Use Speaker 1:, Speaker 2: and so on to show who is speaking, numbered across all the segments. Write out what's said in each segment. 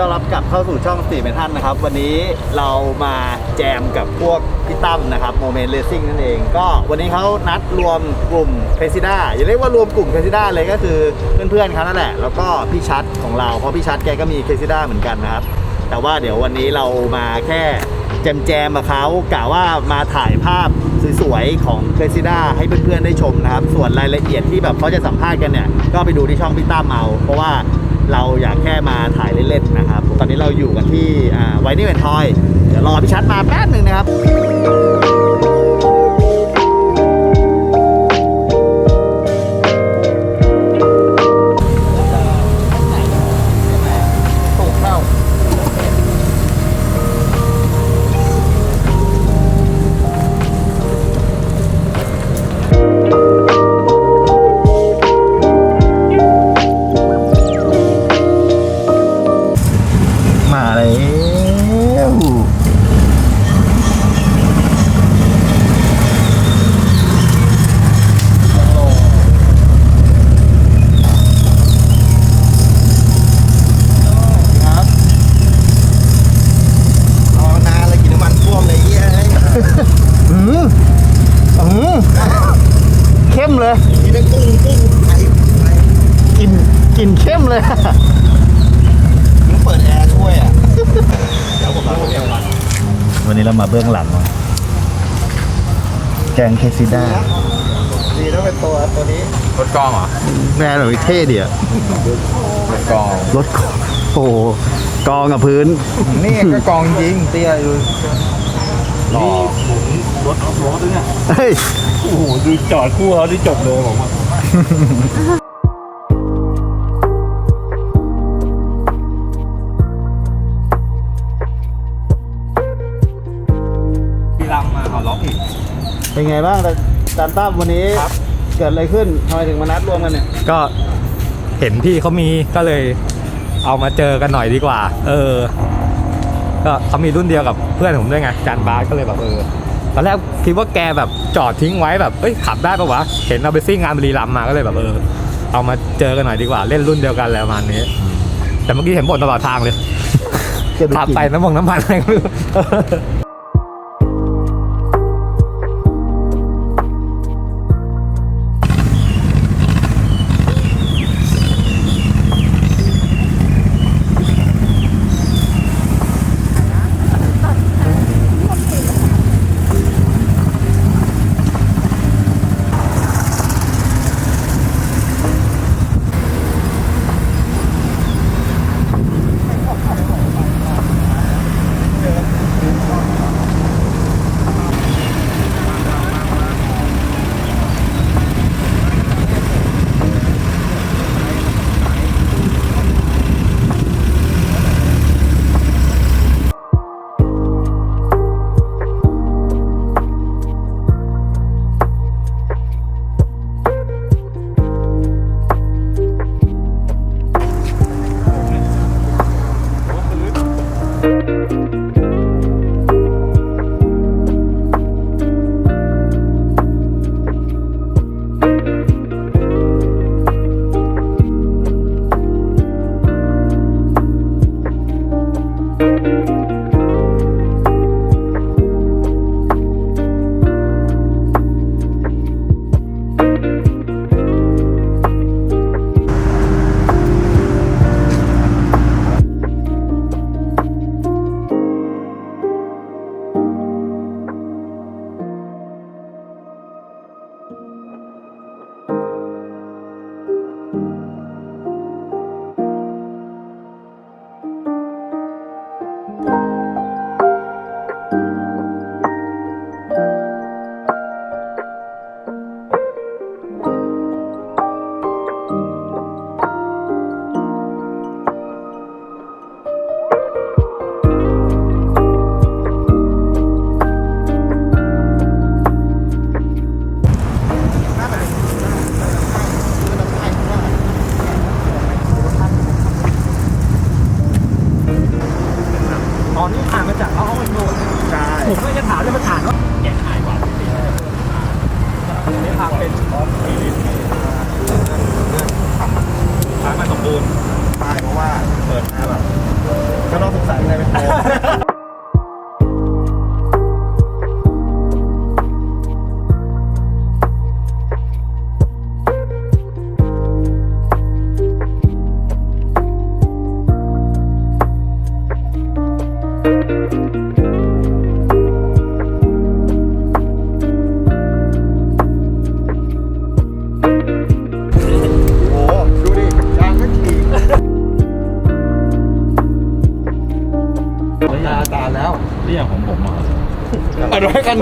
Speaker 1: ต้อนรับกลับเข้าสู่ช่องสตีเมทันนะครับ วันนี้เรามาแจมกับพวกพี่ตั้มนะครับโมเมนต์เลสซิ่งนั่นเอง ก็วันนี้เขานัดรวมกลุ่มเพซิด้าอย่าเรียกว่ารวมกลุ่มเพซิด้าเลยก็คือเพื่อนๆเขานั่นแหละ แล้วก็พี่ชัดของเรา เพราะพี่ชัดแกก็มีเพซิด้าเหมือนกันนะครับ แต่ว่าเดี๋ยววันนี้เรามาแค่แจมแจมกับเขากะว่ามาถ่ายภาพสวยๆของเพซิด้าให้เพื่อนๆได้ชมนะครับ ส่วนรายละเอียดที่แบบเขาจะสัมภาษณ์กันเนี่ย ก็ไปดูที่ช่องพี่ตั้มเอาเพราะว่า เราอยากแค่มาถ่ายเล่นๆนะครับ ตอนนี้เราอยู่กันที่ไวนี่เวนทอย เดี๋ยวรอพี่ชัดมาแป๊บหนึ่งนะครับ กลินเข้มเลยมึ
Speaker 2: งเปิดแอร์ช่วยอะ เดี๋ยวผมเอาเดี๋ยวก่อน
Speaker 1: วันนี้เรามาเบื้องหลังว่ะแกงเคซิด้า
Speaker 2: ดีแล้วเป็นตัวตัวนี้
Speaker 3: รถกองเหรอ
Speaker 1: แม่หน่อยเท่ดีอะ
Speaker 3: รถกอง
Speaker 1: รถกองโอ้โหกองกับพื้น
Speaker 3: นี่ก็กองจริงเตี้ยดูหล่อ
Speaker 2: รถออฟโรดด้วยเนี่ย
Speaker 1: เฮ้ย
Speaker 2: โอ้โหดูจอดคู่เขาที่จบเลยผมว่า
Speaker 3: เป็
Speaker 1: นไงบ้างแต่จานตั้มวันนี้
Speaker 3: ครับ
Speaker 1: เกิดอะไรขึ้นทำไมถึงมานัดรวมกันเนี่ย
Speaker 4: ก็เห็นพี่เขามีก็เลยเอามาเจอกันหน่อยดีกว่า เออ ก็เขามีรุ่นเดียวกับเพื่อนผมด้วยไงจานบาสก็เลยแบบเออตอนแรกคิดว่าแกแบบจอดทิ้งไว้แบบเอ้ยขับได้ปะวะเห็นเอาไปซิ่งงานบุรีรัมย์มาก็เลยแบบเออ เอามาเจอกันหน่อยดีกว่า เล่นรุ่นเดียวกันแล้วประมาณนี้ แต่เมื่อกี้เห็นบ่นตลอดทางเลย
Speaker 1: เก็บ
Speaker 4: ขับ
Speaker 1: กิน
Speaker 4: ไปน้ำมงน้ำมันอะไรก็ไม่รู้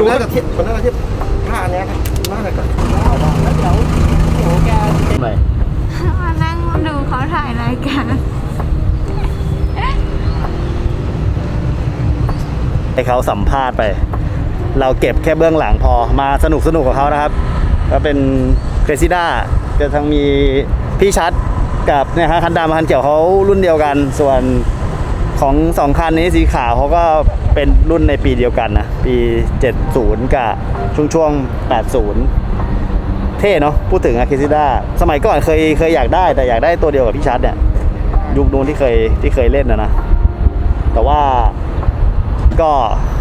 Speaker 2: นนี้กันดูน่าจะเทียบมันน่าจะเทียบท่าเนี้ยน่าจะกัน
Speaker 1: ไป
Speaker 5: มานั่งดูเขาถ่ายรายการ
Speaker 1: ให้เขาสัมภาษณ์ไป เราเก็บแค่เบื้องหลังพอมาสนุกสนุกกับเขานะครับ ก็เป็นเกรซิด้าจะทั้งมีพี่ชัดกับเนี่ยฮะคันดำคันเขียวเขารุ่นเดียวกันส่วน ของสองคันนี้สีขาวเขาก็เป็นรุ่นในปีเดียวกันนะ ปี 70 กับช่วงช่วงๆ80 เท่เนาะพูดถึงอะเคซิด้าสมัยก่อนเคยเคยอยากได้แต่อยากได้ตัวเดียวกับพี่ชัดเนี่ย ยุคนู้นที่เคยที่เคยเล่นนะนะ แต่ว่าก็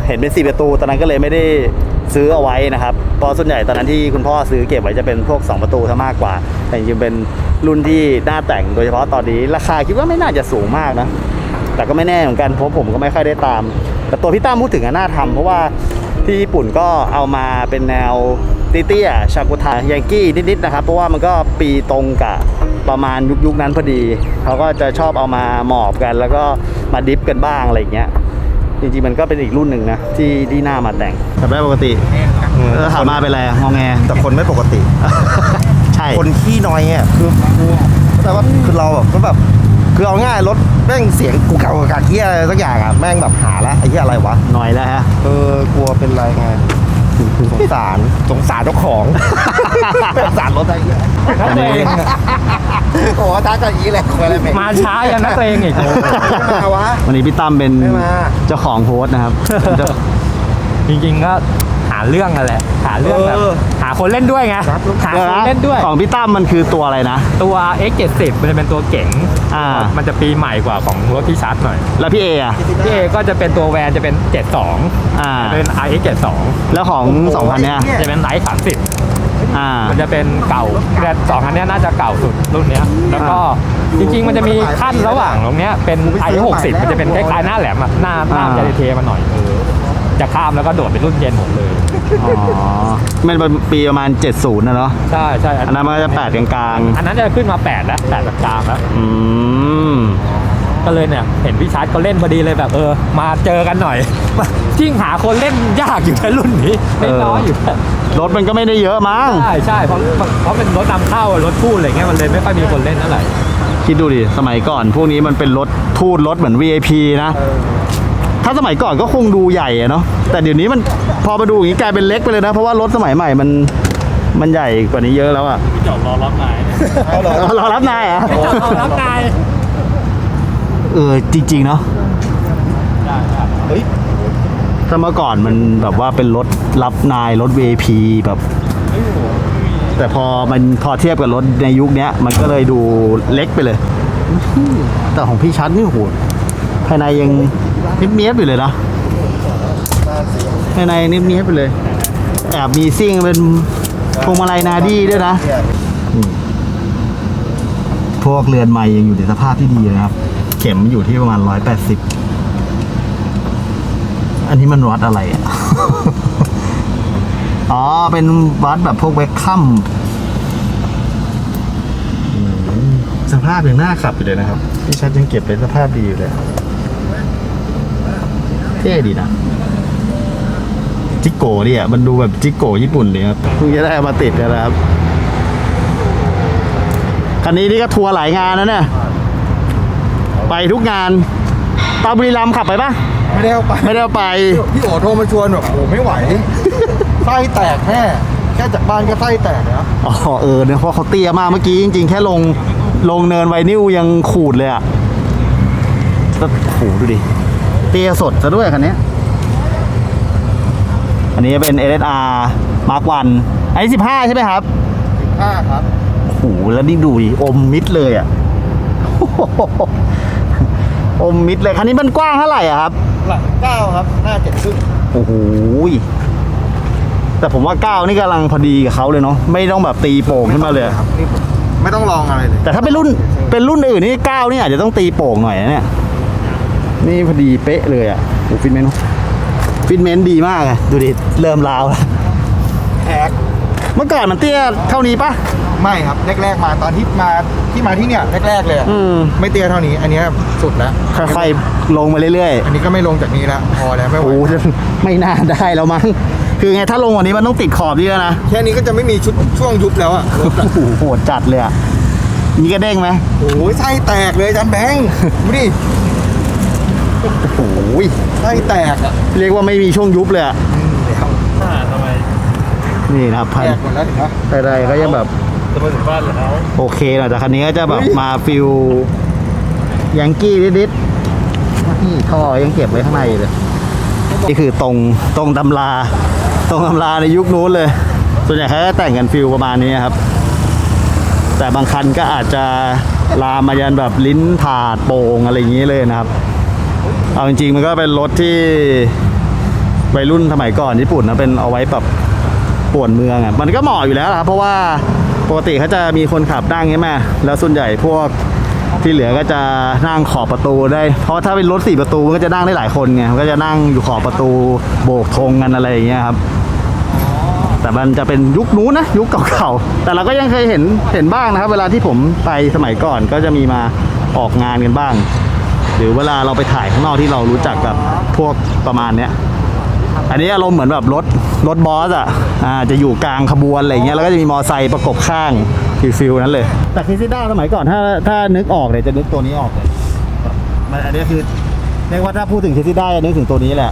Speaker 1: เห็นเป็นสี่ประตู ตอนนั้นก็เลยไม่ได้ซื้อเอาไว้นะครับเพราะส่วนใหญ่ตอนนั้นที่คุณพ่อซื้อเก็บไว้จะเป็นพวก 2 ประตูซะมากกว่า แต่จริงๆเป็นรุ่นที่น่าแต่งโดยเฉพาะตอนนี้ ราคาคิดว่าไม่น่าจะสูงมากนะ แต่ก็ไม่แน่เหมือนกันเพราะผมก็ไม่ค่อยได้ตาม แต่ตัวพี่ตั้มพูดถึงอะน่าทำเพราะว่าที่ญี่ปุ่นก็เอามาเป็นแนวเตี้ยๆชากุทายังกี้นิดๆนะครับ เพราะว่ามันก็ปีตรงกับประมาณยุคยุคๆนั้นพอดี เขาก็จะชอบเอามาหมอบกัน แล้วก็มาดิฟกันบ้างอะไรอย่างเงี้ยจริงๆมันก็เป็นอีกรุ่นหนึ่งนะที่ที่หน้ามาแต่งแต่ได้ปกติเออถามมาเป็นไรอะงอแง
Speaker 2: แต่คนไม่ปกติ
Speaker 1: ใช่
Speaker 2: คนขี้น้อยอะคือคือแต่ว่าคือเราแบบก็แบบ คือเอาง่ายรถแม่งเสียงกูเก่ากากเกี้ยอะไรสักอย่างอะแม่งแบบหาละไอ้เหี้ยอะไรวะ
Speaker 1: หน่อยแล้วฮะ
Speaker 2: เออกลัวเป็นไรไงสงสารสงสารเจ้าของสงสารรถไอ้เหี้ย
Speaker 4: นักเลงอะ
Speaker 2: โอ้โหท้ากันอย่างนี้เลยคุยอะไรไม่
Speaker 4: มาช้ายังนักเลงอีกโอ้
Speaker 2: มาวะ
Speaker 1: วันนี้พี่ตั้มเป็น
Speaker 2: ไม่มา
Speaker 1: เจ้าของโพสต์นะครับ
Speaker 4: จริงๆก็หาเรื่องกันแหละหาเรื่องแบบ
Speaker 2: เออ
Speaker 4: หาคนเล่นด้วยไงหาคนเล่นด้วย
Speaker 1: ของพี่ตั้มมันคือตัวอะไรนะ
Speaker 4: ตัว X70 มันจะเป็นตัวเก๋ง
Speaker 1: อ่า
Speaker 4: มันจะปีใหม่กว่าของรถที่ชาร์จหน่อย
Speaker 1: แล้วพี่เออะ
Speaker 4: พี่เอก็จะเป็นตัวแวนจะเป็น 72
Speaker 1: อ่า
Speaker 4: เป็น RX 72
Speaker 1: แล้วของสองพันเนี้ย
Speaker 4: จะเป็นไลท์30
Speaker 1: อ่า
Speaker 4: มันจะเป็นเก่าแต่สองอันเนี้ยน่าจะเก่าสุดรุ่นเนี้ย แล้วก็จริงๆ มันจะมีขั้นระหว่างตรงเนี้ยเป็น i 60มันจะเป็นคล้ายๆหน้าแหลมอะหน้าหน้า
Speaker 1: อ่า
Speaker 4: จะเทๆมาหน่อยเออจะข้ามแล้วก็โดดเป็นรุ่นเย็นหมดเลย
Speaker 1: อ๋อมันเป็นปีประมาณ 70นะเนาะ
Speaker 4: ใช่ใช่
Speaker 1: อันนั้นมันก็จะแปดกลาง
Speaker 4: อันนั้นจะขึ้นมา8แล้ว8กลางๆแล้ว
Speaker 1: ๆอืม
Speaker 4: ก็เลยเนี่ยเห็นพี่ชาร์จเขาเล่นพอดีเลยแบบเออ มาเจอกันหน่อยยิ่งหาคนเล่นยากอยู่ในรุ่นนี้ไม่น้อยอยู่
Speaker 1: รถมันก็ไม่ได้เยอะมั้ง
Speaker 4: ใช่ใช่เพราะเพราะเป็นรถนำเข้ารถพูดอะไรเงี้ยมันเลยไม่ค่อยมีคนเล่นเท่าไหร่
Speaker 1: คิดดูดิ สมัยก่อนพวกนี้มันเป็นรถทูดรถเหมือน VIP นะ ถ้าสมัยก่อนก็คงดูใหญ่อะเนาะแต่เดี๋ยวนี้มันพอมาดูอย่างนี้กลายเป็นเล็กไปเลยนะ เพราะว่ารถสมัยใหม่มันมันใหญ่กว่านี้เยอะแล้วอะ
Speaker 4: จอดรอรับนาย
Speaker 2: เอาเหรอ
Speaker 1: รอรับนายเหรอะ
Speaker 4: จอดรอรับนาย
Speaker 1: เออจริง ๆ เนาะ
Speaker 2: เฮ้ย
Speaker 1: ถ้าเมื่อก่อนมันแบบว่าเป็นรถรับนายรถ VIP แบบ แต่พอมันพอเทียบกับรถในยุคเนี้ย มันก็เลยดูเล็กไปเลย แต่ของพี่ชัดนี่โหดภายในยัง นิบเนียบอยู่เลยนะภายในนิบเนียบไปเลยแอบมีซิ่งเป็นพวงมาลัยนาดี้ด้วยนะอืมพวกเรือนใหม่ยังอยู่ในสภาพที่ดีเลยครับ เข็มอยู่ที่ประมาณร้อยแปดสิบอันนี้มันวัดอะไรอะ อ๋อ เป็นวัดแบบพวกเวกคัมอืมสภาพยังน่าขับอยู่เลยนะครับ พี่ชัดยังเก็บเป็นสภาพดีอยู่เลยเท่ดีนะจิโก้เนี่ยมันดูแบบจิโก้ญี่ปุ่นเลยครับเพิ่งจะได้เอามาติดกันนะครับคันนี้นี่ก็ทัวร์หลายงานนะเนี่ยไปทุกงานตาบุรีรัมย์ขับไปปะ
Speaker 2: ไม่ได้เอาไป
Speaker 1: ไม่ได้เอาไป
Speaker 2: พี่โอโทรมาชวนแบบโอ้ไม่ไหวไส้แตกแน่แค่จากบ้านก็ไส้แตกแล้ว
Speaker 1: อ๋อเออเนี่ยเพราะเขาเตี้ยมากเมื่อกี้จริงๆ แค่ลงลงเนินไวนิวยังขูดเลยอะแล้วโอ้โหดูดิ เตี้ยสดซะด้วยคันนี้ อันนี้เป็น LSR Mark 1อันนี้15 ใช่ไหมครับ
Speaker 2: ห้าครับ
Speaker 1: โอ้โหแล้วนี่ดูดิอมมิดเลยอะโอ้โหอมมิดเลยคันนี้มันกว้างเท่าไหร่อะครับ
Speaker 2: หลังเก้าครับหน้าเจ็ดครึ่ง
Speaker 1: โอ้โหยแต่ผมว่าก้าวนี่กำลังพอดีกับเขาเลยเนาะไม่ต้องแบบตีโป่งขึ้นมาเลยอะ
Speaker 2: ครับนี่ผมไม่ต้องลองอะไรเลย
Speaker 1: แต่ถ้าเป็นรุ่นเป็นรุ่นอื่นนี่ก้าวนี่อาจจะต้องตีโป่งหน่อยนะเนี่ย นี่พอดีเป๊ะเลยอะโอ้ฟินเมนต์ฟินเมนต์ดีมากอะดูดิ เริ่มลาวแล้ว
Speaker 2: แอก
Speaker 1: เมื่อก่อนมันเตี้ยเท่านี้ปะ
Speaker 2: ไม่ครับ แรก ๆ มาตอนที่มาที่มาที่เนี่ยแรก ๆ เลยอะ
Speaker 1: อืม
Speaker 2: ไม่เตี้ยเท่านี้ อันเนี้ยสุดแล้ว
Speaker 1: ค่อยๆลงมาเรื่อย
Speaker 2: อันนี้ก็ไม่ลงจากนี้แล้วพอแล้วไม่
Speaker 1: ๆ
Speaker 2: ไหว
Speaker 1: โอ้โหไม่น่าได้แล้วมั้งคือไงถ้าลงกวันนี้มันต้องติดขอบนี่แล้วนะ
Speaker 2: แค่นี้ก็จะไม่มีชุดช่วงยุบแล้วอะรถอะ
Speaker 1: โอ้โหโหดจัดเลยอะมีกระเด้งไหม
Speaker 2: โอ้ยไส้แตกเลยอาจานแบงค์ดูดิ
Speaker 1: โอ้โห
Speaker 2: ไส้แตกอะ
Speaker 1: เรียกว่าไม่มีช่วงยุบเลยอะ
Speaker 2: อืมเดี๋ยว
Speaker 3: ทำไม
Speaker 1: นี่นะครับพัน
Speaker 2: แตกหมดแล้วเห็นไหม
Speaker 1: ใดๆก็ยังแบบ
Speaker 3: จะมาถึงบ้านแล้ว
Speaker 1: โอเคหน่อยแต่คันนี้ก็จะแบบ
Speaker 2: เฮ้ย
Speaker 1: มาฟิลยังกี้นิดๆนี่ท่อยังเก็บไว้ข้างในอยู่เลย นี่คือตรงตรงตำรา ตรงตำราในยุคนู้นเลย ส่วนใหญ่เขาจะแต่งกันฟิลประมาณนี้ครับ แต่บางคันก็อาจจะลามมายันแบบลิ้นถาดโป่งอะไรอย่างนี้เลยนะครับ เอาจริงๆ มันก็เป็นรถที่วัยรุ่นสมัยก่อนญี่ปุ่นนะเป็นเอาไว้แบบป่วนเมืองอะมันก็เหมาะอยู่แล้วนะครับเพราะว่าปกติเขาจะมีคนขับนั่งใช่ไหมแล้วส่วนใหญ่พวกที่เหลือก็จะนั่งขอบประตูได้ เพราะถ้าเป็นรถสี่ประตูมันก็จะนั่งได้หลายคนไงมันก็จะนั่งอยู่ขอบประตูโบกธงกันอะไรอย่างเงี้ยครับแต่มันจะเป็นยุคนู้นนะยุคเก่าๆแต่เราก็ยังเคยเห็นเห็นบ้างนะครับ เวลาที่ผมไปสมัยก่อนก็จะมีมาออกงานกันบ้าง หรือเวลาเราไปถ่ายข้างนอกที่เรารู้จักกับพวกประมาณเนี้ยอันนี้อารมณ์เหมือนแบบรถรถบอสอะอ่าจะอยู่กลางขบวนอะไรเงี้ยแล้วก็จะมีมอไซค์ประกบข้างฟิลฟิลนั้นเลย แต่คิซิด้าสมัยก่อนถ้าถ้านึกออกเนี่ยจะนึกตัวนี้ออกเลยมันอันนี้คือเรียกว่าถ้าพูดถึงคิซิด้าจะนึกถึงตัวนี้แหละ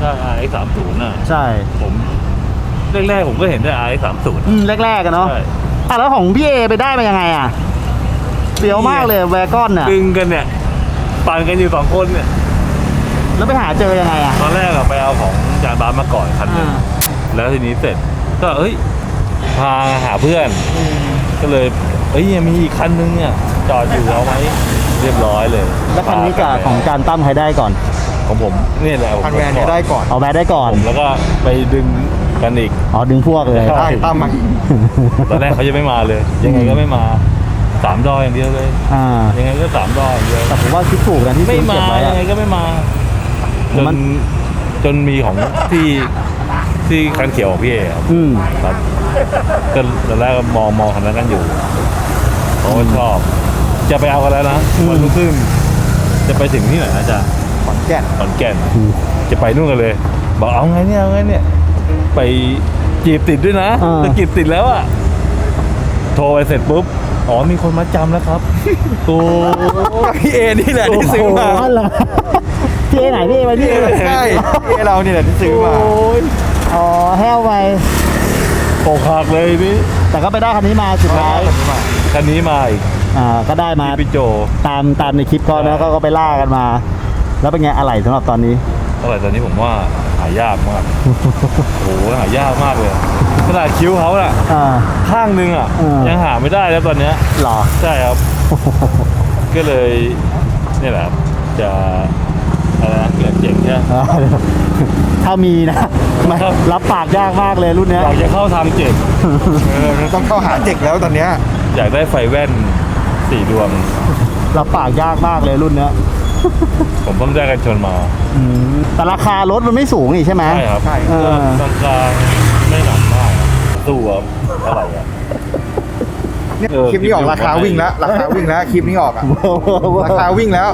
Speaker 3: ถ้า RX 3 0น่ะ
Speaker 1: ใช่
Speaker 3: ผมแรกๆผมก็เห็นได้ RX 3 0
Speaker 1: อืมแรกๆกันเนาะ
Speaker 3: ใช่
Speaker 1: อะแล้วของพี่เอไปได้มายังไงอะเปียวมากเลยแวร์กอนเนี่ย
Speaker 3: ดึงกันเนี่ย ปั่นกันอยู่สองคนเนี่ย
Speaker 1: แล้วไปหาเจอยังไงอะ
Speaker 3: ตอนแรกอะไปเอาของจานบาสมาก่อนคันหนึง
Speaker 1: อ่า
Speaker 3: แล้วทีนี้เสร็จ ก็เอ้ย พาหาเพื่อน ก็เลย เอ้ยยังมีอีกคันนึงเนี่ย จอดอยู่เอาไหมเรียบร้อยเลย
Speaker 1: แล้วคันนี้กับของการตั้มใครได้ก่อน
Speaker 3: ของผมเนี่ยแหละผม
Speaker 2: คันแวนเนี่ยได้ก่อน
Speaker 1: เอาแวร์ได้ก่อน
Speaker 3: ผมแล้วก็ไปดึงกันอีก
Speaker 1: อ๋อดึงพวกเลย
Speaker 3: ใช่
Speaker 2: ได้ตั้มมาอีก
Speaker 3: ตอนแรกเขาจะไม่มาเลย ยังไงก็ไม่มา สามดอยอย่างเดียวเลย
Speaker 1: อ่า
Speaker 3: ยังไงก็สามดอยอย่างเดียว
Speaker 1: แต่ผมว่าคิดถูกนะที่
Speaker 3: ไม่
Speaker 1: ซื้อ
Speaker 3: มา
Speaker 1: เก็บไว้
Speaker 3: ยั
Speaker 1: อะ
Speaker 3: งไงก็ไม่มาจ
Speaker 1: มัน
Speaker 3: นจนมีของที่ที่คันเขียวของพี่เอครับ
Speaker 1: อืม
Speaker 3: ครับก็ตอนแรกก็มองมองคันนั้นกันอยู่เขาก็ชอบ จะไปเอากันแล้วนะ
Speaker 1: อืม
Speaker 3: วันรุ่งขึ้น จะไปถึงที่ไหนนะจ๊ะ
Speaker 2: ขอนแก่น
Speaker 3: ขอนแก่นจะไปนู่นกันเลย บอกเอาไงเนี่ยเอาไงเนี่ย ไปจีบติดด้วยนะ
Speaker 1: อ่า
Speaker 3: จะจีบติดแล้วอะโทรไปเสร็จปุ๊บ อ๋อมีคนมาจำแล้วครับโอ้
Speaker 2: พี่เอนี่แหละที่ซื้อมา
Speaker 1: โโหเหรอพี่เอไหนพี่เอไปพี่เอ
Speaker 2: ใช่พี่เอเรานี่แหละที่ซื้อมา
Speaker 3: โอ้ย
Speaker 1: อ๋อแห้วไป
Speaker 3: โปกหักเลยนี่
Speaker 1: แต่ก็ไปได้คันนี้มาสุดท้าย
Speaker 3: คันนี้มาอีก
Speaker 1: อ่าก็ได้มา
Speaker 3: พี่โจ
Speaker 1: ตามตามในคลิปก็นะก็ก็ไปล่ากันมา แล้วเป็นไงอะไรสำหรับตอนนี้
Speaker 3: เท่าไหร่ตอนนี้ผมว่าหายากมากโอ้โหหายากมากเลย ขนาดคิ้วเขาน่ะ
Speaker 1: อ่า
Speaker 3: ข้างนึงอะ
Speaker 1: อืม
Speaker 3: ยังหาไม่ได้แล้วตอนเนี้ย
Speaker 1: หรอ
Speaker 3: ใช่ครับ ก็เลยนี่แหละครับจะอะไรนะเงินเจ๋งใช่ไหม
Speaker 1: อ่าถ้ามีนะไม่
Speaker 3: ครับ
Speaker 1: รับปากยากมากเลยรุ่นเนี้ย
Speaker 3: อยากจะเข้าทางเจ๋ง
Speaker 2: เออเราต้องเข้าหาเจ็กแล้วตอนเนี้ย
Speaker 3: อยากได้ไฟแว่นสี่ดวง
Speaker 1: รับปากยากมากเลยรุ่นเนี้ย
Speaker 3: ผมเพิ่งได้กันชนมา
Speaker 1: อืมแต่ราคารถมันไม่สูงนี่ใช่ไหม
Speaker 3: ใช่ครับ
Speaker 2: ใช่
Speaker 1: เออ
Speaker 3: กลางกลางๆไม่หนักมาก ตู้ครับเท่าไหร่อะ
Speaker 2: เนี่ย
Speaker 3: เออ
Speaker 2: คลิปนี้ออกราคาวิ่งแล้ว ราคาวิ่งแล้วคลิปนี้ออกอะราคาวิ่งแล้ว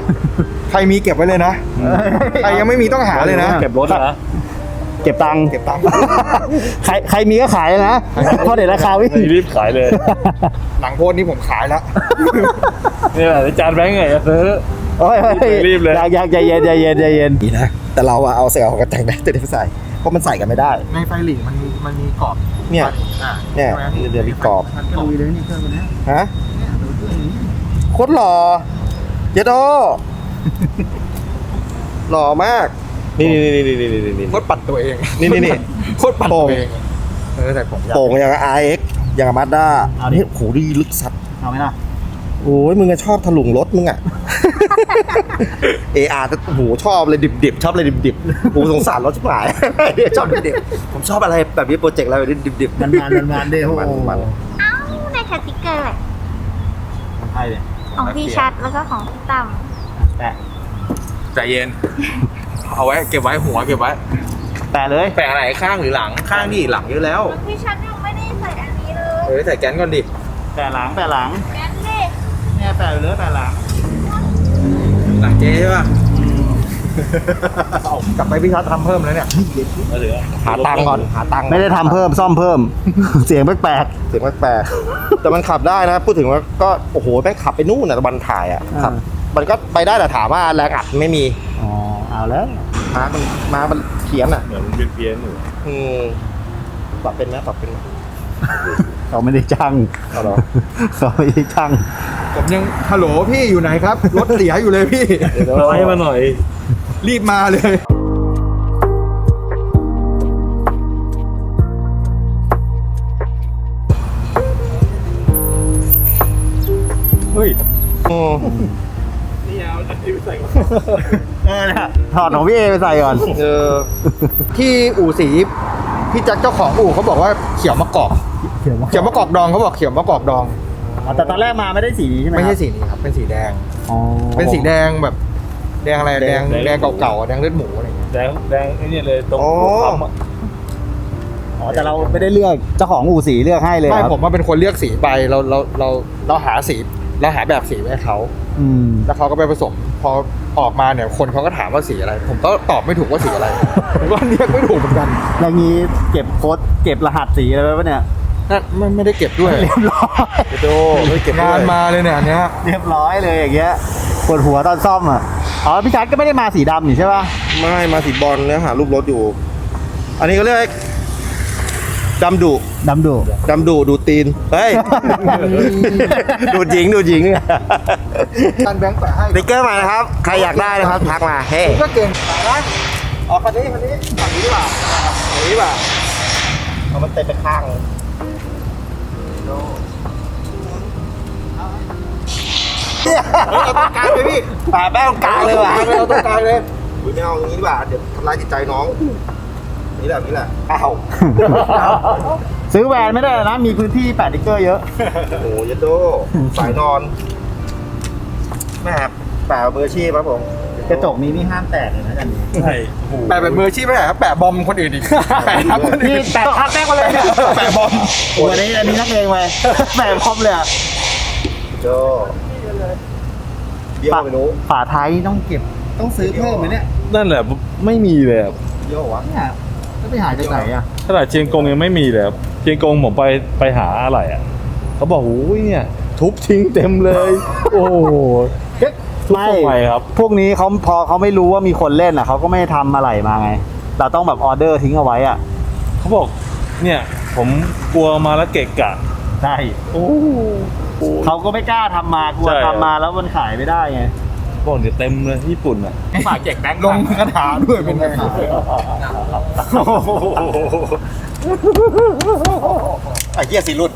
Speaker 2: ใครมีเก็บไว้เลยนะใครยังไม่มีต้องหาเลยนะ
Speaker 3: เก็บรถนะ
Speaker 1: เก็บตังค์
Speaker 2: เก็บตังค์
Speaker 1: ใครใครมีก็ขายนะเพราะเดี๋ยวราคาวิ่ง
Speaker 3: รีบขายเลย
Speaker 2: หลังโพสต์นี้ผมขายแล้ว
Speaker 3: นี่แหละอาจารย์แบงค์ไงจะซื้อ
Speaker 1: โอ้ยโอ้ย
Speaker 3: รีบเลย
Speaker 1: อยากอยากใจเย็นใจเย็นใจเย็น
Speaker 2: ดีนะ แต่เราอะเอาใส่เอากระแต่งได้แต่ไม่ใส่ เพราะมันใส่กันไม่ได้
Speaker 6: ในไฟหลีกมันมั นมีกรอบ
Speaker 2: เนี่ย
Speaker 6: อ่า
Speaker 2: เนี่ย
Speaker 6: ใช่ไหม
Speaker 2: เดี๋ยวมีกรอบ
Speaker 6: มันกรอบเลยนี่เครื่องตัวเนี้ย
Speaker 2: ฮะโคตรหล่อเยดโดหล่อมาก นี่นี่นี่นี่นี่นี่นี่
Speaker 6: โคตรปัดตัวเอง
Speaker 2: นี่นี่นี่
Speaker 6: โคตรปัดตัวเองเออแต่ผมอยาก
Speaker 2: โป่งอย่างกับ RX อย่างกับมาด้านี่โหดีลึกสัตว์
Speaker 1: เอาไหมล่ะ
Speaker 2: โอ้ยมึงอะชอบถลุงรถมึงอะ เออาร์โอ้โหชอบเลยดิบๆ ชอบเลยดิบๆโอ้โหสงสารรถชิบหาย ชอบดิบๆผมชอบอะไรแบบนี้โปรเจกต์อะไรแบบนี้ดิบๆ
Speaker 1: มันมันมันมันเด้โอ้โห
Speaker 2: มัน
Speaker 5: เอ้าได้สติกเกอร์แหละ
Speaker 1: ใช่เลย
Speaker 5: ของพี่ชัดแล้วก็ของพี่ตั้ม
Speaker 1: แปะ
Speaker 6: ใจเย็น เอาไว้เก็บไว้หัวเก็บไว้
Speaker 1: แปะเลย
Speaker 6: แปะไหนข้างหรือหลังข้างดิหลังเยอะแล้ว
Speaker 5: พี่ชัดยังไม่ได้ใส่อันนี้เลย
Speaker 6: เออใส่แกนก่อนดิ
Speaker 1: แปะหลังแปะหลัง
Speaker 5: แกนเล่
Speaker 1: เนี่ยแปะเลยแปะหลัง
Speaker 6: หลังเจ๊ใช่ป่ะเอากลับไปพี่ชัดทำเพิ่มแล้วเนี่ย
Speaker 3: มาเหลือ
Speaker 2: หาตังค์ก่อนหาตังค์
Speaker 1: ไม่ได้ทำเพิ่มซ่อมเพิ่ม เสียงแปลก
Speaker 2: เสียงแปลกๆแต่มันขับได้นะ พูดถึงว่าก็โอ้โหแม่งขับไปนู่นน่ะวันถ่ายอะ
Speaker 1: อ่า
Speaker 2: ขับมันก็ไปได้แต่ถามว่าแรงอัดไม่มี
Speaker 1: ๆอ๋อเอาแล้ว
Speaker 2: มามันมามันเขียนอะ
Speaker 3: เหมือนเป็นเพี้ยนๆอยู่
Speaker 2: อืมปรับเป็นไหมปรับเป็นไหม
Speaker 1: เขาไม่ได้ช่าง
Speaker 2: เอาเหรอ
Speaker 1: เขาไม่ได้ช่าง
Speaker 6: ผมยังฮัลโหลพี่อยู่ไหนครับ รถเสียอยู่เลยพี่
Speaker 3: ไล่มาหน่อย
Speaker 6: รีบมาเลย
Speaker 1: เฮ้ย
Speaker 2: อืม
Speaker 3: นี่เอาอันนี้ไปใส่ก่อน
Speaker 1: เออเนี่ยถอดของพี่เอไปใส่ก่อน
Speaker 2: เออ
Speaker 6: ที่อู่สีพี่แจ็คเจ้าของอู่เขาบอกว่าเขียวมะกอก เขียวมะกอกดองเขาบอกเขียวมะกอกดอง
Speaker 1: อ๋อแต่ตอนแรกมาไม่ได้สีนี้ใช่ไหม
Speaker 6: ไม่ใช่
Speaker 1: ครับ
Speaker 6: สีนี้ครับ เป็นสีแดง
Speaker 1: อ๋อ
Speaker 6: เป็นสีแดงแบบ แดงอะไรแดงแดงเก่าๆแดงเลือดหมูอะไรอย่างเงี้ย
Speaker 3: แดงแดงไอ้เนี่ยเลยตรง
Speaker 2: อ๋อ
Speaker 3: หัวปั๊มอะ
Speaker 1: อ๋อแต่เราไม่ได้เลือกเจ้าของอู่สีเลือกให้เลย
Speaker 6: ไม่
Speaker 1: ครับ
Speaker 6: ผมว่าเป็นคนเลือกสีไปเราเราเราเราหาสีเราหาแบบสีไว้ให้เขา
Speaker 1: อืม
Speaker 6: แล้วเขาก็ไปผสม พอออกมาเนี่ยคนเขาก็ถามว่าสีอะไร ผมก็ตอบไม่ถูกว่าสีอะไรผมก็เรียกไม่ถูกเหมือนกัน
Speaker 1: แล้วงี้เก็บโค้ดเก็บรหัสสีอะไรไว้ปะเนี่ย
Speaker 6: นั่นไม่ไม่ได้เก็บด้วย
Speaker 1: เรียบร้อย
Speaker 2: โดไม่เก็บด้วย
Speaker 6: งานมาเลยเนี่ยอันเนี้ย
Speaker 1: เรียบร้อยเลยอย่างเงี้ยปวดหัวตอนซ่อมอะอ๋อพี่ชัดก็ไม่ได้มาสีดำนี่ใช่ป่ะ
Speaker 2: ไม่มาสีบอลเนื้อหารูปรถอยู่ อันนี้ก็เรียกดำดุ
Speaker 1: ดำดุ
Speaker 2: ดำดุดูตีนเฮ้ยดูดหญิงดูดหญิง
Speaker 6: การแบงค์แปะให้
Speaker 2: สติ๊กเกอร์มานะครับ ใครอยากได้นะครับทักมาเฮ้ย
Speaker 6: ก็เก่งนะ
Speaker 2: ออกคันนี้คันนี้ฝั่งนี้ดีกว่าฝั่งนี้ดีกว่าเอามันเต็มไปข้างเลย เนี่ยเอาตรงกลางเลยพี่ป่าแป้งตรงกลางเลยว่ะเอาตรงกลางเลยอุ๊ยไม่เอาตรงนี้ดีกว่าเดี๋ยวทำร้ายจิตใจน้อง นี่แหละนี่แหละอ้าว
Speaker 1: ซื้อแวนไม่ได้นะ มีพื้นที่แปดติ๊กเกอร์เยอะ
Speaker 2: โอ้โหเยัดโดสายนอนแม่ครับแปะเบอร์ชีพครับผม
Speaker 1: กระจกนี้นี่ห้ามแตกเลยนะอันนี้
Speaker 3: ใช่โอ้โห
Speaker 6: แปะแบบมืออาชีพไม่ใช่ครับแปะบอมคนอื่นอีกแปะทับคนอื่
Speaker 1: นี่
Speaker 6: น
Speaker 1: แปะทับแม่งมาเลยเนี่ย
Speaker 6: แปะบอม
Speaker 1: โอ้อันนี้อันนี้นักเลงไปแปะพร้อมเลยอะ
Speaker 2: โจเบี้ยวไปนู้
Speaker 1: ฝาท้ายนี่ต้องเก็บต้องซื้อเพิ่มไหมเนี่ย
Speaker 3: นั่นแหละไม่มีเลยอะ
Speaker 2: เบี้ยววะ
Speaker 1: เนี่ยแล้วไปหาจากไหนอะ
Speaker 3: ขนาดเชียงกงยังไม่มีเลยครับเชียงกงผมไปไปหาอะไรอะเขาบอกโอ้ยเนี่ย ทุบทิ้งเต็มเลย โอ้โหทุบ
Speaker 1: ไม่
Speaker 3: ทำไมครับ
Speaker 1: พวกนี้เขาพอเขาไม่รู้ว่ามีคนเล่นอะเขาก็ไม่ทำอะไรมาไง เราต้องแบบออเดอร์ทิ้งเอาไว้อะ
Speaker 3: เขาบอก เนี่ย ผมกลัวมาแล้วเกะกะ
Speaker 1: ใช่
Speaker 3: โอ้โห
Speaker 1: เขาก็ไม่กล้าทำมากลัว
Speaker 3: ใช่
Speaker 1: ทำมาแล้วมันขายไม่ได้ไง
Speaker 3: บอกเดี๋ยวเต็มเลยญี่ปุ่นอะ
Speaker 6: ฝากแจกแบงค์ลงคาถาด้วยเป็นคาถา
Speaker 2: ไอ้เหี้ยสีรุ่น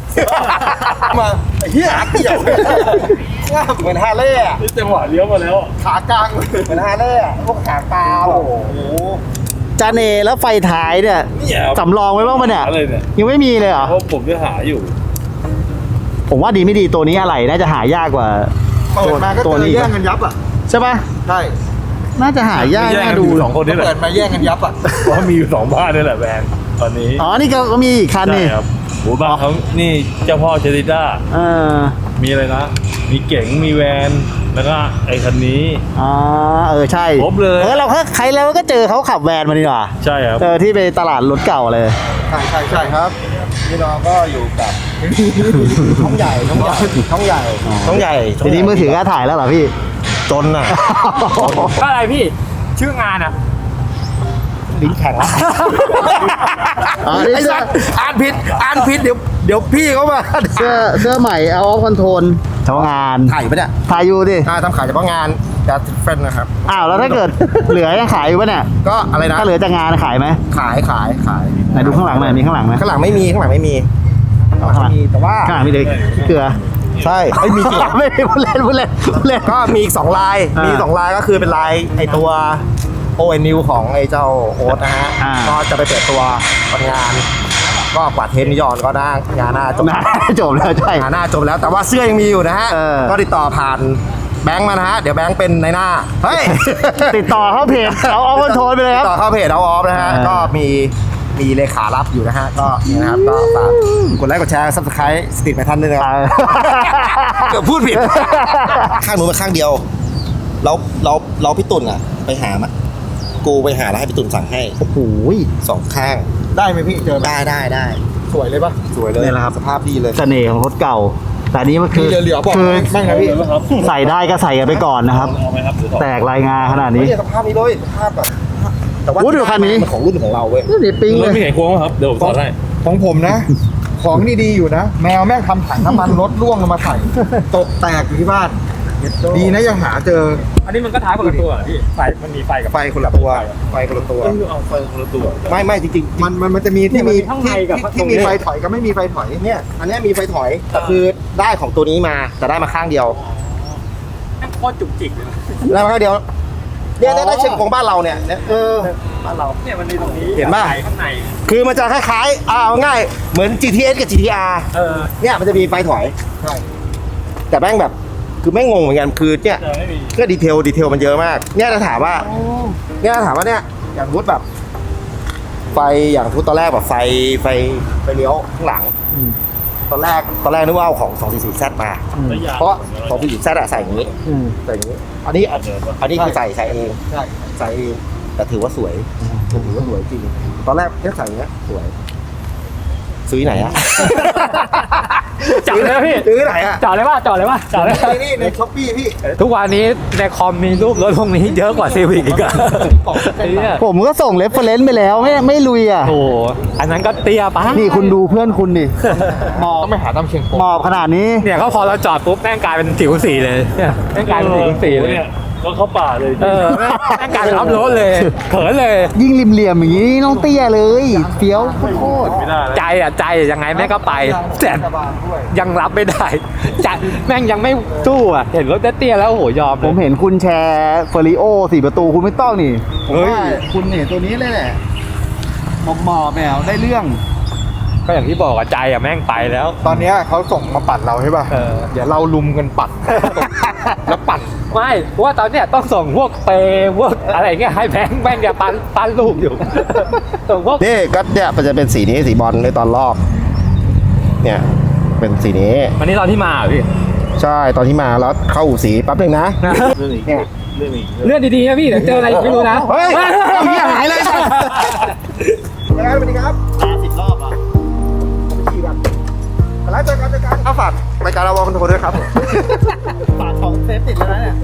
Speaker 2: มาไอ้ เหี้ยหาเกี่ยวเหมือนฮาร์เลย์อะ
Speaker 3: นี่จังหวะเลี้ยวมาแล้ว
Speaker 6: ขากลางเลย
Speaker 2: เหมือนฮาร์เลย์อะพวกขาปลาโอ้โห
Speaker 1: จานเนแล้วไฟท้ายเนี่ย
Speaker 3: เนี่ย
Speaker 1: สำรองไว้บ้างปะเนี่ย
Speaker 3: อะไรเนี่ย
Speaker 1: ยังไม่มีเลยเหรอ
Speaker 3: เพราะผมจะหาอยู่
Speaker 1: ผมว่าดีไม่ดีตัวนี้อะไรน่าจะหายากกว่า
Speaker 6: เปิดมาก็
Speaker 1: ตัว
Speaker 6: เจอ
Speaker 1: นี้
Speaker 6: แย่งกันยับอะ
Speaker 1: ใช่ปะ
Speaker 6: ใช่
Speaker 1: น่าจะหายาก
Speaker 3: ไม่แย่ง
Speaker 1: น่า
Speaker 3: กัน
Speaker 1: ดู
Speaker 3: อยู่สองคนนี่แหละ
Speaker 6: เปิดมาแย่งกันยับอะ
Speaker 3: เพราะมีอยู่สองบ้านนี่แหละแบรนด์ตอนนี้
Speaker 1: อ๋อนี่ก็ก็มีอีกคัน
Speaker 3: ใช่
Speaker 1: นี่
Speaker 3: ครับ หมู่บ้านเขานี่เจ้าพ่อเชติด้า
Speaker 1: เออ
Speaker 3: มีอะไรนะ มีเก๋งมีแวนแล้วก็ไอ้คันนี้
Speaker 1: อ๋อเออใช่
Speaker 3: ครบเลย
Speaker 1: เออเราก็ใครแล้วก็เจอเขาขับแวนมาดีกว่า
Speaker 3: ใช่ครับ
Speaker 1: เจอที่ไปตลาดรถเก่าเลย
Speaker 6: ใช่ใช่ใช่ครับ
Speaker 2: นี่น้องก็อยู่กับท้องใหญ่ท้องใหญ่ท้องใหญ่ท้องใหญ่
Speaker 1: ทีนี้มือถือก็ถ่ายแล้วเหรอพี่
Speaker 2: จนอะ
Speaker 4: อะไรพี่ ชื่องานอะ
Speaker 2: ลิ้นแข็งละ
Speaker 1: อ๋อนี่
Speaker 2: ไอ้
Speaker 1: เสื้อ
Speaker 2: สัตว์อ่านผิดอ่านผิดเดี๋ยวเดี๋ยวพี่เขามา
Speaker 1: เสื้อเสื้อใหม่เอาออฟคอนโทรลเฉพาะงาน
Speaker 2: ถ่ายปะเนี่ย
Speaker 1: ถ่ายอยู่ดิ
Speaker 2: ถ่ายทำขายเฉพาะงานจะเฟรนนะครับ
Speaker 1: อ้าวแล้วถ้าเกิดเหลือยังขายอยู่ปะเนี่ย
Speaker 2: ก็อะไรนะ
Speaker 1: ถ้าเหลือจากงานขายไหม
Speaker 2: ขายขายขาย
Speaker 1: ไหนดูข้างหลังหน่อยมีข้างหลังไหม
Speaker 2: ข้างหลังไม่มีข้างหลังไม่มี
Speaker 1: ข้างหลัง
Speaker 2: มีแต่ว่า
Speaker 1: ข้างหลังมีเด็กเกลือ
Speaker 2: ใช่ไม่มีจริง
Speaker 1: ไม่ได้พูดเล่นพูดเล่นพูดเล่น
Speaker 2: ก็มีอีกสองลาย
Speaker 1: อ่ามี
Speaker 2: มีสองลายก็คือเป็นลายไอตัว o n n ของไอเจ้าโอ๊ตนะฮะ
Speaker 1: อ่า
Speaker 2: ก็จะไปเปิดตัววันงาน ก็กว่าเทนนิยอนก็ได้งานหน้าจบ
Speaker 1: นะ จบแล้วใช่
Speaker 2: งานหน้าจบแล้วแต่ว่าเสื้อยังมีอยู่นะฮะ
Speaker 1: เออ
Speaker 2: ก็ติดต่อผ่านแบงค์มานะฮะ เดี๋ยวแบงค์เป็นในหน้า เฮ้ย
Speaker 1: ติดต่อเข้าเพจเอาเอาคอนโทรลไปเลยครับ
Speaker 2: ต่อเข้าเพจเอาออฟนะฮะ
Speaker 1: เออ
Speaker 2: ก็มีมีเลขารับอยู่นะฮะ ก็นี่นะครับ ก็ฝากกดไลค์กดแชร์ซับสไครต์สติดไปท่านด้วยนะครับ เกือบพูดผิด ข้างนู้นมันข้างเดียวเราเราเราพี่ตุ่นอะ ไปหามา กูไปหาแล้วให้พี่ตุ่นสั่งให้
Speaker 1: โอ้โห
Speaker 2: สองข้าง
Speaker 6: ได้ไหมพี่เจอไหม
Speaker 2: ได้ได้ได้
Speaker 6: สวยเลยปะ
Speaker 2: สวยเลย
Speaker 1: นี่แหละครับ
Speaker 2: สภาพดีเลย
Speaker 1: เสน่ห์ของรถเก่า แต่อันนี้มันคือ
Speaker 6: มีเหลือๆบอก
Speaker 1: คือ
Speaker 6: บ้างนะพี่
Speaker 1: ใส่ได้ก็ใส่กันไปก่อนนะครับ
Speaker 3: เอาไหมครับหรือต่อ
Speaker 1: แตกรายงานขนาดนี้
Speaker 2: นี่สภาพนี้เลยสภาพแบบแต่ว่า
Speaker 1: โอ้ดูคันนี้
Speaker 2: มันของรุ่นของเราเว้ย
Speaker 1: นี่ปิ้ง
Speaker 3: ร
Speaker 1: เล
Speaker 3: ถ
Speaker 1: ย
Speaker 3: มีไขควงไหมครับ เดี๋ยวผมสอนให้
Speaker 6: ของผมนะ ของดีๆอยู่นะ แมวแม่งทำถังน้ำมันรถล่วงลงมาใส่ตกแตกอยู่ที่บ้าน ดีนะยังหาเจอ
Speaker 4: อันนี้มันก็ท้ายคนละตัวเหรอพี่ไฟมันมีไฟกับ
Speaker 2: ไฟคนละตัว ไฟคนละตัว
Speaker 3: เออเอาไฟคนละตัว
Speaker 2: ไม่ไม่จริงๆ
Speaker 6: มันมันมันจะมีที่มี
Speaker 4: ข้างในกับ
Speaker 6: ที่ที่มีไฟถอยกับไม่มีไฟถอย
Speaker 2: เนี่ย อันเนี้ยมีไฟถอยแต่คือได้ของตัวนี้มาแต่ได้มาข้างเดียว
Speaker 4: โคตรจุกจิกเลยนะ
Speaker 2: ได้มาข้างเดียวเนี่ยได้ได้เช็คของบ้านเราเนี่ยเนี่ยเออ
Speaker 4: บ้านเราเนี่ยมันมีตรงนี้
Speaker 2: เห็นป่ะ
Speaker 4: ไฟข้างใน
Speaker 2: คือมันจะคล้ายๆอ่าเอาง่ายเหมือน GTS กับ GTR
Speaker 4: เออ
Speaker 2: เนี่ยมันจะมีไฟถอย
Speaker 6: ใช่
Speaker 2: แต่แม่งแบบ คือแม่งงงเหมือนกันคือเนี่ย
Speaker 3: แต่ไม่มี
Speaker 2: ก็ดีเทลดีเทลมันเยอะมาก เนี่ยจะถามว่า เนี่ยจะถามว่าเนี่ยอย่างพุทธแบบ ไฟอย่างพุทธตอนแรกแบบไฟไฟไฟเลี้ยวข้างหลังตอนแรกตอนแรกนึกว่าเอาของ 240Z มา
Speaker 3: ระยะ
Speaker 2: เพราะ 240Z อะใส่อย่างนี้ใส่อย่างนี้ อันนี้
Speaker 3: เดินปะ
Speaker 2: อันนี้คือใส่ใส่เอง
Speaker 6: ใช่
Speaker 2: ใส่เองแต่ถือว่าสวยถือว่าสวยจริง ตอนแรกแค่ใส่อย่างเงี้ยสวย ซื้อไหนอะ
Speaker 4: จับเลยนะพี่
Speaker 2: ซื้อไหนอะ
Speaker 4: จอดเลยว่าจอดเลยว่าจอดเลย
Speaker 6: นี่นี่ในช้อปปี้พี่
Speaker 4: ทุกวันนี้ในคอมมีรูปรถพวกนี้เยอะกว่าซีวิกอีกอะไอ้เนี่ย
Speaker 1: ผมก็ส่งเรฟเฟรนซ์ไปแล้วไม่ไม่ลุยอะ
Speaker 4: โอ้โหอันนั้นก็เตี้ยปะ
Speaker 1: นี่คุณดูเพื่อนคุณดิ
Speaker 6: มองต้องไปหาตามเชียงโป
Speaker 1: หมอบขนาดนี้
Speaker 4: เนี่ยเขาพอเราจอดปุ๊บแม่งกลายเป็นสิวสีเลยเนี่ยแม่งกลายเป็นสิวสีเลย
Speaker 3: เนี่ย ก็เข้าป่าเลย
Speaker 4: เออแม่งแม่งกลายเป็นอัพโรดเลยเขินเลย
Speaker 1: ยิ่งริมเหลี่ยมอย่างนี้น้องเตี้ยเลยเฟี้ยวโคตร
Speaker 3: ไม่ได้แล้ว
Speaker 4: ใจอะใจยังไงแม่งก็ไปแต่ยังรับไม่ได้ใจแม่งยังไม่สู้อะเห็นรถเตี้ยๆแล้วโอ้โหยอม
Speaker 1: ๆผมเห็นคุณแชร์เฟอริโอสี่ประตูคุณไม่ต้องนี่ผม
Speaker 4: เฮ้ย
Speaker 1: ว่าคุณเนี่ยตัวนี้เลยแหละหมอบหมอบแมวได้เรื่อง
Speaker 4: ก็อย่างที่บอกอะใจอะแม่งไปแล้ว
Speaker 6: ตอนเนี้ยเขาส่งมาปัดเราใช่ป่ะ
Speaker 4: เออ
Speaker 6: เดี๋ยวเราลุมกันปัด แล้วปัด
Speaker 4: ไม่เพราะว่าตอนเนี้ยต้องส่งพวกเปย์พวกอะไรเงี้ยให้แบงค์แม่งจะปันปันลูกอยู่ ส่งพวก
Speaker 2: นี่ก็เนี่ยมันจะเป็นสีนี้สีบอลในตอนลอก เนี่ย เป็นสีนี้
Speaker 4: วันนี้ตอนที่มาเหรอพี่
Speaker 2: ใช่ตอนที่มาแล้วเข้าอู่สีแป๊บหนึงนะ
Speaker 3: เรื่องอีก
Speaker 2: เนี่ย
Speaker 3: เรื่องอีก
Speaker 4: เลื่อนดีๆนะพี่เดี๋ยวเจออะไรอีกไม่รู้นะ
Speaker 2: เฮ้ยเอาเหี้ยหายเลย สวัสดีครับ
Speaker 1: สี
Speaker 2: มาแล้วเจอกันเจกันข้าฝากรายการเราวอลคอนโทรด้วยครับผ
Speaker 1: ฝากของเซฟติดแล้วนะเนี่ย